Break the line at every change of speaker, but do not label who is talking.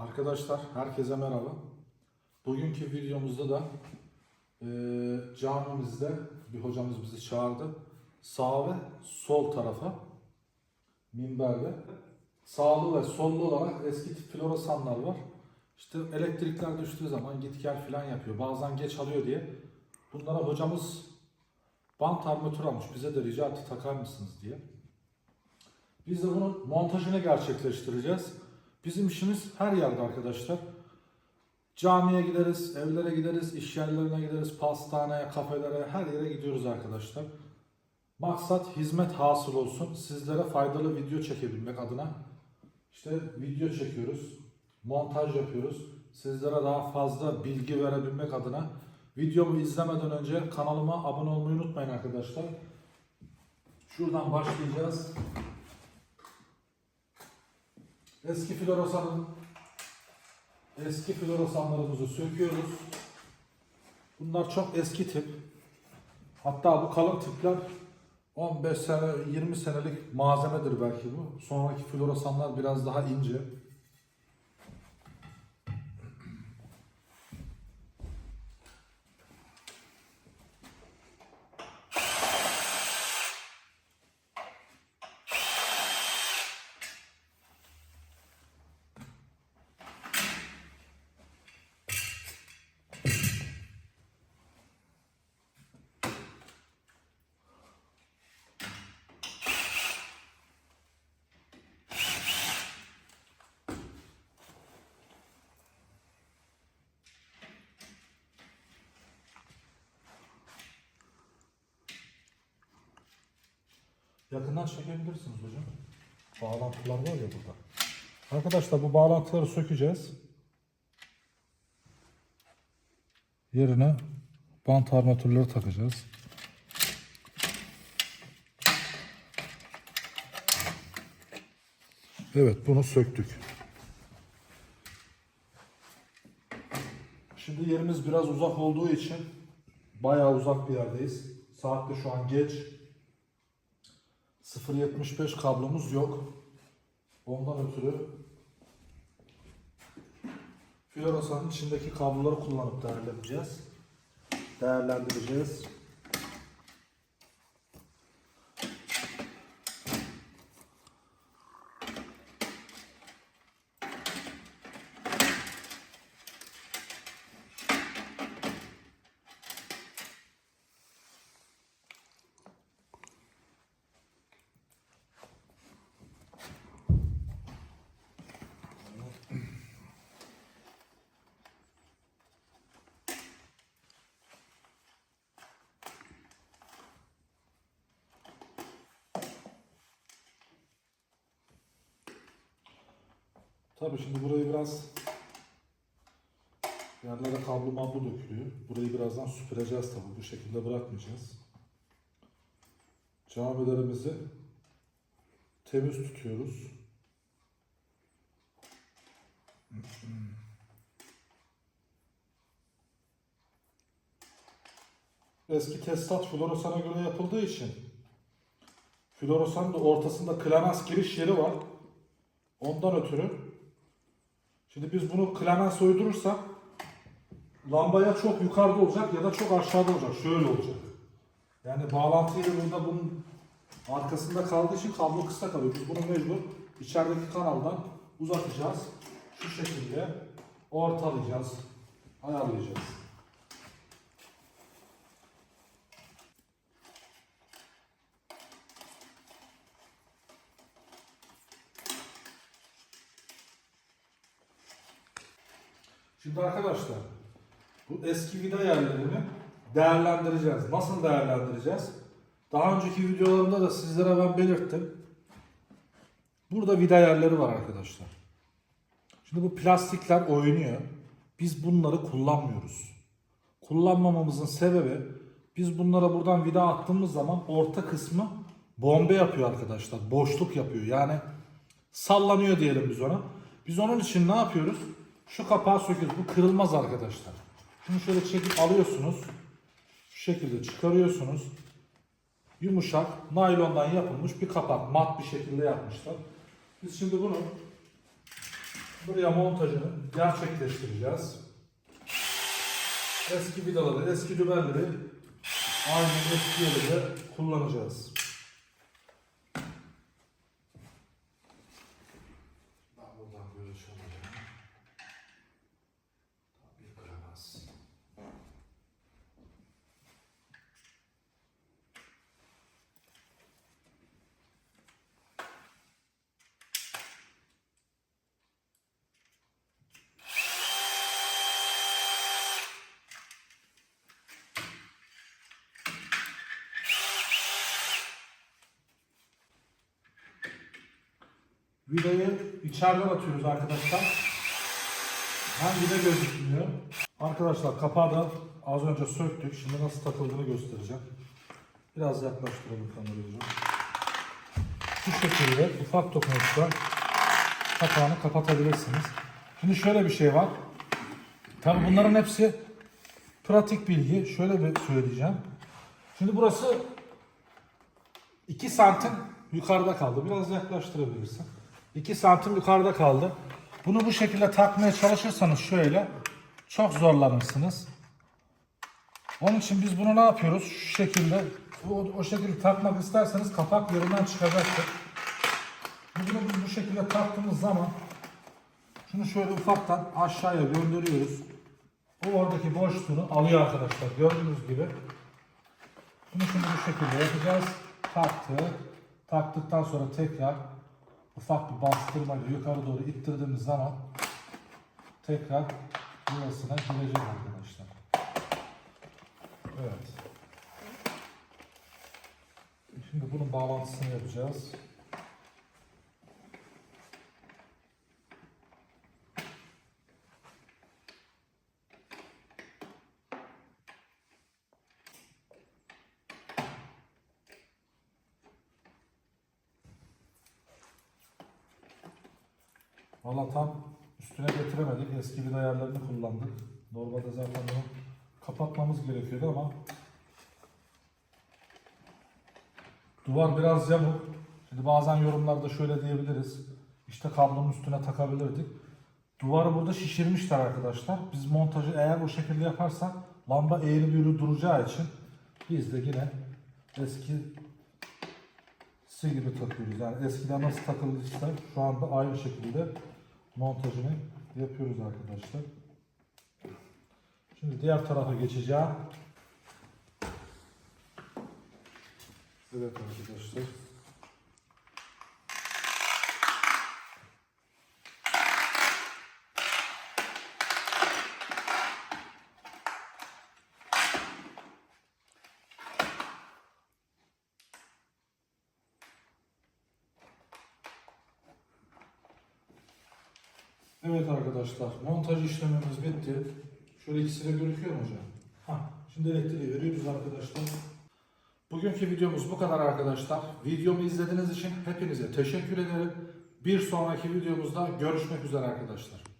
Arkadaşlar herkese merhaba. Bugünkü videomuzda da eee camimizde bir hocamız bizi çağırdı. Sağ ve sol tarafa minberde sağlı ve sollu olarak eski tip floresanlar var. İşte elektrikler düştüğü zaman git gel falan yapıyor. Bazen geç alıyor diye. Bunlara hocamız bant armatür almış. Bize de rica takar mısınız diye. Biz de bunun montajını gerçekleştireceğiz. Bizim işimiz her yerde arkadaşlar. Camiye gideriz, evlere gideriz, iş yerlerine gideriz, pastaneye, kafelere, her yere gidiyoruz arkadaşlar. Maksat hizmet hasıl olsun. Sizlere faydalı video çekebilmek adına işte video çekiyoruz, montaj yapıyoruz. Sizlere daha fazla bilgi verebilmek adına videomu izlemeden önce kanalıma abone olmayı unutmayın arkadaşlar. Şuradan başlayacağız. Eski floresanın eski floresanlarımızı söküyoruz. Bunlar çok eski tip. Hatta bu kalın tipler 15 sene 20 senelik malzemedir belki bu. Sonraki floresanlar biraz daha ince. Yakından çekebilirsiniz hocam. Bağlantılar var ya burada. Arkadaşlar bu bağlantıları sökeceğiz. Yerine bant armatürleri takacağız. Evet bunu söktük. Şimdi yerimiz biraz uzak olduğu için bayağı uzak bir yerdeyiz. Saat de şu an geç. 0.75 kablomuz yok. Ondan ötürü floresanın içindeki kabloları kullanıp değerlendireceğiz. Değerlendireceğiz. Tabii şimdi burayı biraz yerlere kablo mablo dökülüyor. Burayı birazdan süpüreceğiz tabii. Bu şekilde bırakmayacağız. Camilerimizi temiz tutuyoruz. Eski tesisat florosana göre yapıldığı için floresanın da ortasında klamens giriş yeri var. Ondan ötürü şimdi biz bunu klamens uydurursak lamba ya çok yukarıda olacak ya da çok aşağıda olacak. Şöyle olacak. Yani bağlantıyı da burada bunun arkasında kaldığı için kablo kısa kalıyor. Biz bunu mecbur içerideki kanaldan uzatacağız. Şu şekilde ortalayacağız. Ayarlayacağız. Şimdi arkadaşlar bu eski vida yerlerini değerlendireceğiz. Nasıl değerlendireceğiz? Daha önceki videolarımda da sizlere ben belirttim. Burada vida yerleri var arkadaşlar. Şimdi bu plastikler oynuyor. Biz bunları kullanmıyoruz. Kullanmamamızın sebebi biz bunlara buradan vida attığımız zaman orta kısmı bombe yapıyor arkadaşlar. Boşluk yapıyor. Yani sallanıyor diyelim biz ona. Biz onun için ne yapıyoruz? Şu kapağı söküyoruz. Bu kırılmaz arkadaşlar. Şunu şöyle çekip alıyorsunuz. Şu şekilde çıkarıyorsunuz. Yumuşak, naylondan yapılmış bir kapak. Mat bir şekilde yapmışlar. Biz şimdi bunu buraya montajını gerçekleştireceğiz. Eski vidaları, eski dübelleri aynı eski yerde kullanacağız. Ben buradan böyle çalacağım. Bir kıramaz. Vidayı içeriden atıyoruz arkadaşlar. Hem vida gözükmüyor. Arkadaşlar kapağı da az önce söktük. Şimdi nasıl takıldığını göstereceğim. Biraz yaklaştıralım kamerayı. Şu şekilde ufak dokunuşla kapağını kapatabilirsiniz. Şimdi şöyle bir şey var. Tabii bunların hepsi pratik bilgi. Şöyle bir söyleyeceğim. Şimdi burası 2 santim yukarıda kaldı. Biraz yaklaştırabilirsin. 2 santim yukarıda kaldı. Bunu bu şekilde takmaya çalışırsanız şöyle çok zorlanırsınız. Onun için biz bunu ne yapıyoruz? Şu şekilde o, o şekilde takmak isterseniz kapak yerinden çıkacaktır. Bunu biz bu şekilde taktığımız zaman şunu şöyle ufaktan aşağıya gönderiyoruz. O oradaki boşluğunu alıyor arkadaşlar. Gördüğünüz gibi. Bunu şimdi bu şekilde yapacağız. Taktı. Taktıktan sonra tekrar ufak bir bastırmayla yukarı doğru ittirdiğimiz zaman tekrar burasına girecek arkadaşlar. Evet. Şimdi bunun bağlantısını yapacağız. Valla tam üstüne getiremedik. Eski bir ayarlarını kullandık. Normalde zaten bunu kapatmamız gerekiyordu ama duvar biraz yamuk. Şimdi bazen yorumlarda şöyle diyebiliriz. İşte kablonun üstüne takabilirdik. Duvarı burada şişirmişler arkadaşlar. Biz montajı eğer o şekilde yaparsak lamba eğri büğrü duracağı için biz de yine eski si gibi takıyoruz. Yani eskiden nasıl takıldıysa şu anda aynı şekilde montajını yapıyoruz arkadaşlar. Şimdi diğer tarafa geçeceğim. Evet arkadaşlar. Evet arkadaşlar, montaj işlemimiz bitti. Şöyle ikisi de gözüküyor mu hocam? Hah, şimdi elektriği veriyoruz arkadaşlar. Bugünkü videomuz bu kadar arkadaşlar. Videomu izlediğiniz için hepinize teşekkür ederim. Bir sonraki videomuzda görüşmek üzere arkadaşlar.